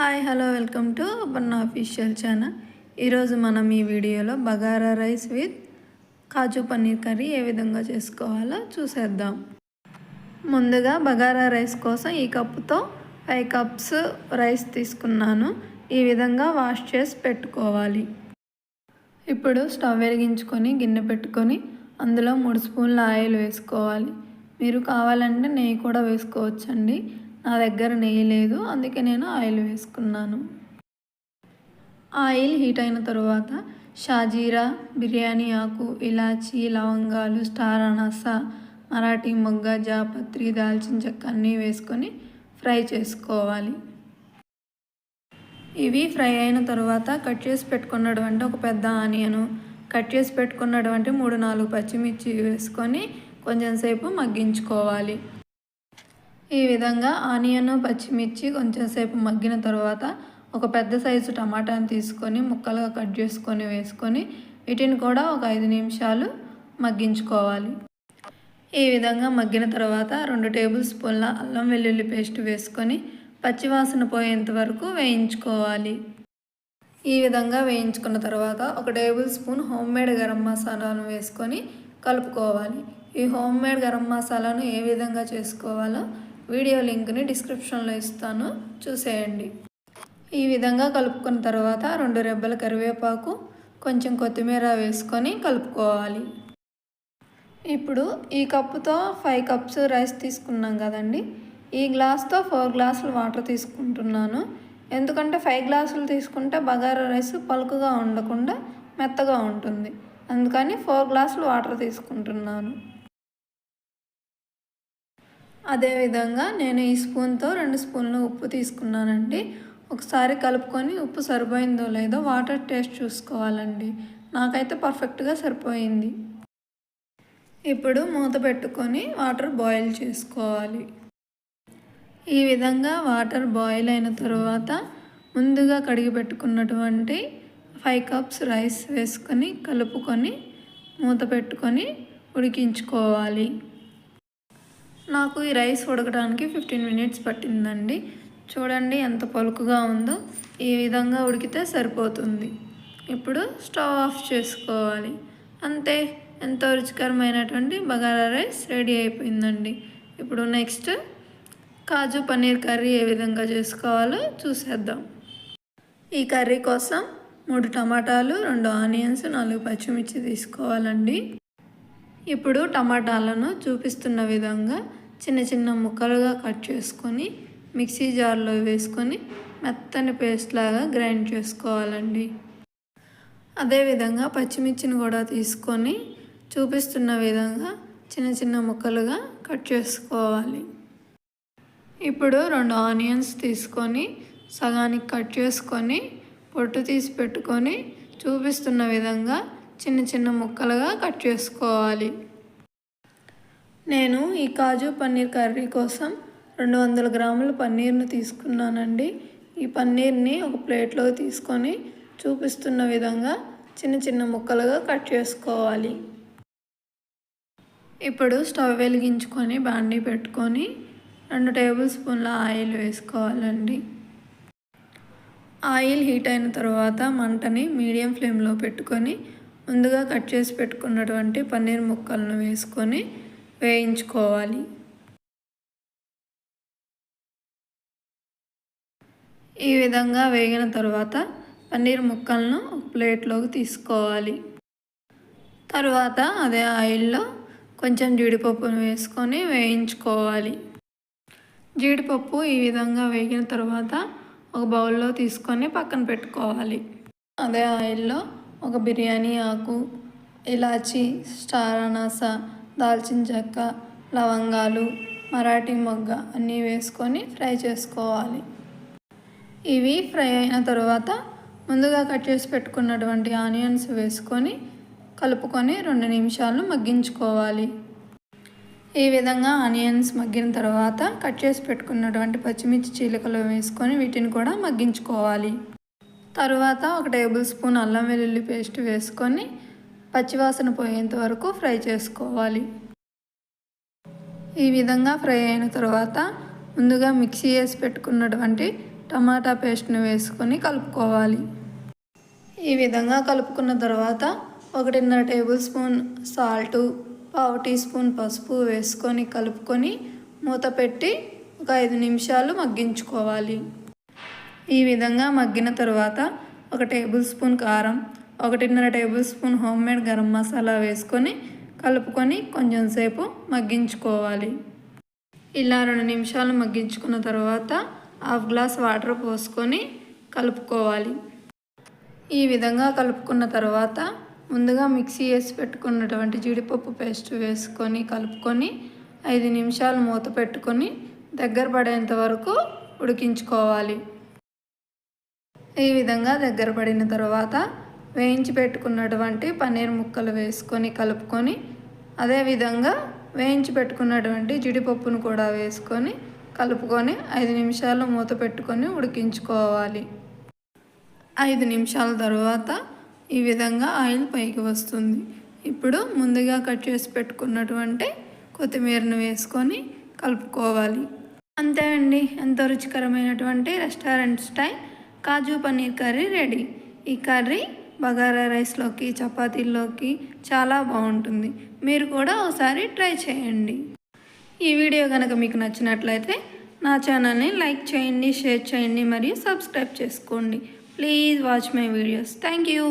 Hi hello welcome to Aparna official channel. ఈరోజు మనం ఈ వీడియోలో bagara rice with kaju paneer curry ఏ విధంగా చేసుకోవాలో చూసేద్దాం. ముందుగా బగారా రైస్ కోసం ఈ కప్పుతో ఫైవ్ కప్స్ రైస్ తీసుకున్నాను. ఈ విధంగా వాష్ చేసి పెట్టుకోవాలి. ఇప్పుడు స్టవ్ వెలిగించుకొని గిన్నె పెట్టుకొని అందులో మూడు స్పూన్ల ఆయిల్ వేసుకోవాలి. మీరు కావాలంటే నెయ్యి కూడా వేసుకోవచ్చండి. నా దగ్గర నెయ్యి లేదు అందుకే నేను ఆయిల్ వేసుకున్నాను. ఆయిల్ హీట్ అయిన తర్వాత షాజీరా బిర్యానీ ఆకు ఇలాచీ లవంగాలు స్టార్ అనాస మరాఠీ మొగ్గ జాపత్రి దాల్చిన చెక్క అన్నీ వేసుకొని ఫ్రై చేసుకోవాలి. ఇవి ఫ్రై అయిన తర్వాత కట్ చేసి పెట్టుకున్నటువంటి ఒక పెద్ద ఆనియను కట్ చేసి పెట్టుకున్నటువంటి మూడు నాలుగు పచ్చిమిర్చి వేసుకొని కొంచెం సేపు మగ్గించుకోవాలి. ఈ విధంగా ఆనియన్ పచ్చిమిర్చి కొంచెం సేపు మగ్గిన తర్వాత ఒక పెద్ద సైజు టమాటాను తీసుకొని ముక్కలుగా కట్ చేసుకొని వేసుకొని వీటిని కూడా ఒక ఐదు నిమిషాలు మగ్గించుకోవాలి. ఈ విధంగా మగ్గిన తర్వాత రెండు టేబుల్ స్పూన్ల అల్లం వెల్లుల్లి పేస్ట్ వేసుకొని పచ్చివాసన పోయేంత వరకు వేయించుకోవాలి. ఈ విధంగా వేయించుకున్న తర్వాత ఒక tablespoon homemade garam మసాలాను వేసుకొని కలుపుకోవాలి. ఈ హోమ్ మేడ్ గరం మసాలాను ఏ విధంగా చేసుకోవాలో వీడియో లింక్ని డిస్క్రిప్షన్లో ఇస్తాను. చూసేయండి. ఈ విధంగా కలుపుకున్న తర్వాత రెండు రెబ్బల కరివేపాకు కొంచెం కొత్తిమీర వేసుకొని కలుపుకోవాలి. ఇప్పుడు ఈ కప్పుతో ఫైవ్ కప్స్ రైస్ తీసుకున్నాం కదండి. ఈ గ్లాస్తో ఫోర్ గ్లాసులు వాటర్ తీసుకుంటున్నాను. ఎందుకంటే ఫైవ్ గ్లాసులు తీసుకుంటే బగారా రైస్ పలుకుగా ఉండకుండా మెత్తగా ఉంటుంది. అందుకని ఫోర్ గ్లాసులు వాటర్ తీసుకుంటున్నాను. అదేవిధంగా నేను ఈ స్పూన్తో రెండు స్పూన్లు ఉప్పు తీసుకున్నానండి. ఒకసారి కలుపుకొని ఉప్పు సరిపోయిందో లేదో వాటర్ టేస్ట్ చూసుకోవాలండి. నాకైతే పర్ఫెక్ట్గా సరిపోయింది. ఇప్పుడు మూత పెట్టుకొని వాటర్ బాయిల్ చేసుకోవాలి. ఈ విధంగా వాటర్ బాయిల్ అయిన తర్వాత ముందుగా కడిగి పెట్టుకున్నటువంటి ఫైవ్ కప్స్ రైస్ వేసుకొని కలుపుకొని మూత పెట్టుకొని ఉడికించుకోవాలి. నాకు ఈ రైస్ ఉడకడానికి ఫిఫ్టీన్ మినిట్స్ పట్టిందండి. చూడండి ఎంత పలుకుగా ఉందో. ఈ విధంగా ఉడికితే సరిపోతుంది. ఇప్పుడు స్టవ్ ఆఫ్ చేసుకోవాలి. అంతే ఎంతో రుచికరమైనటువంటి బగారా రైస్ రెడీ అయిపోయిందండి. ఇప్పుడు నెక్స్ట్ కాజు పన్నీర్ కర్రీ ఏ విధంగా చేసుకోవాలో చూసేద్దాం. ఈ కర్రీ కోసం మూడు టమాటాలు రెండు ఆనియన్స్ నాలుగు పచ్చిమిర్చి తీసుకోవాలండి. ఇప్పుడు టమాటాలను చూపిస్తున్న విధంగా చిన్న చిన్న ముక్కలుగా కట్ చేసుకొని మిక్సీ జార్లో వేసుకొని మెత్తని పేస్ట్ లాగా గ్రైండ్ చేసుకోవాలండి. అదేవిధంగా పచ్చిమిర్చిని కూడా తీసుకొని చూపిస్తున్న విధంగా చిన్న చిన్న ముక్కలుగా కట్ చేసుకోవాలి. ఇప్పుడు రెండు ఆనియన్స్ తీసుకొని సగానికి కట్ చేసుకొని పొట్టు తీసి పెట్టుకొని చూపిస్తున్న విధంగా చిన్న చిన్న ముక్కలుగా కట్ చేసుకోవాలి. నేను ఈ కాజు పన్నీర్ కర్రీ కోసం రెండు వందల గ్రాముల పన్నీర్ను తీసుకున్నానండి. ఈ పన్నీర్ని ఒక ప్లేట్లో తీసుకొని చూపిస్తున్న విధంగా చిన్న చిన్న ముక్కలుగా కట్ చేసుకోవాలి. ఇప్పుడు స్టవ్ వెలిగించుకొని బాండీ పెట్టుకొని రెండు టేబుల్ స్పూన్ల ఆయిల్ వేసుకోవాలండి. ఆయిల్ హీట్ అయిన తర్వాత మంటని మీడియం ఫ్లేమ్లో పెట్టుకొని ముందుగా కట్ చేసి పెట్టుకున్నటువంటి పన్నీర్ ముక్కలను వేసుకొని వేయించుకోవాలి. ఈ విధంగా వేగిన తర్వాత పన్నీర్ ముక్కలను ఒక ప్లేట్లోకి తీసుకోవాలి. తర్వాత అదే ఆయిల్లో కొంచెం జీడిపప్పును వేసుకొని వేయించుకోవాలి. జీడిపప్పు ఈ విధంగా వేగిన తర్వాత ఒక బౌల్లో తీసుకొని పక్కన పెట్టుకోవాలి. అదే ఆయిల్లో ఒక బిర్యానీ ఆకు ఇలాచీ స్టార్ అనాస దాల్చిన చెక్క లవంగాలు మరాఠీ మొగ్గ అన్నీ వేసుకొని ఫ్రై చేసుకోవాలి. ఇవి ఫ్రై అయిన తర్వాత ముందుగా కట్ చేసి పెట్టుకున్నటువంటి ఆనియన్స్ వేసుకొని కలుపుకొని రెండు నిమిషాలు మగ్గించుకోవాలి. ఈ విధంగా ఆనియన్స్ మగ్గిన తర్వాత కట్ చేసి పెట్టుకున్నటువంటి పచ్చిమిర్చి చీలికలు వేసుకొని వీటిని కూడా మగ్గించుకోవాలి. తరువాత ఒక టేబుల్ స్పూన్ అల్లం వెల్లుల్లి పేస్ట్ వేసుకొని పచ్చివాసన పోయేంత వరకు ఫ్రై చేసుకోవాలి. ఈ విధంగా ఫ్రై అయిన తర్వాత ముందుగా మిక్సీ వేసి పెట్టుకున్నటువంటి టమాటా పేస్ట్ని వేసుకొని కలుపుకోవాలి. ఈ విధంగా కలుపుకున్న తర్వాత ఒకటిన్నర టేబుల్ స్పూన్ సాల్టు పావు టీ స్పూన్ పసుపు వేసుకొని కలుపుకొని మూత పెట్టి ఒక ఐదు నిమిషాలు మగ్గించుకోవాలి. ఈ విధంగా మగ్గిన తర్వాత ఒక టేబుల్ స్పూన్ కారం ఒకటిన్నర tablespoon homemade garam masala వేసుకొని కలుపుకొని కొంచెం సేపు మగ్గించుకోవాలి. ఇలా రెండు నిమిషాలు మగ్గించుకున్న తర్వాత హాఫ్ గ్లాస్ వాటర్ పోసుకొని కలుపుకోవాలి. ఈ విధంగా కలుపుకున్న తర్వాత ముందుగా మిక్సీ వేసి పెట్టుకున్నటువంటి జీడిపప్పు పేస్ట్ వేసుకొని కలుపుకొని ఐదు నిమిషాలు మూత పెట్టుకొని దగ్గర పడేంత వరకు ఉడికించుకోవాలి. ఈ విధంగా దగ్గర పడిన తర్వాత వేయించి పెట్టుకున్నటువంటి పన్నీర్ ముక్కలు వేసుకొని కలుపుకొని అదేవిధంగా వేయించి పెట్టుకున్నటువంటి జీడిపప్పును కూడా వేసుకొని కలుపుకొని ఐదు నిమిషాలు మూత పెట్టుకొని ఉడికించుకోవాలి. ఐదు నిమిషాల తర్వాత ఈ విధంగా ఆయిల్ పైకి వస్తుంది. ఇప్పుడు ముందుగా కట్ చేసి పెట్టుకున్నటువంటి కొత్తిమీరను వేసుకొని కలుపుకోవాలి. అంతే అండి. ఎంతో రుచికరమైనటువంటి restaurant style. Kaju paneer curry ready. ఈ కర్రీ బగారా రైస్లోకి చపాతీల్లోకి చాలా బాగుంటుంది మీరు కూడా ఒకసారి ట్రై చేయండి. ఈ వీడియో కనుక మీకు నచ్చినట్లయితే నా ఛానల్ని లైక్ చేయండి షేర్ చేయండి మరియు సబ్స్క్రైబ్ చేసుకోండి. Please watch my videos. Thank you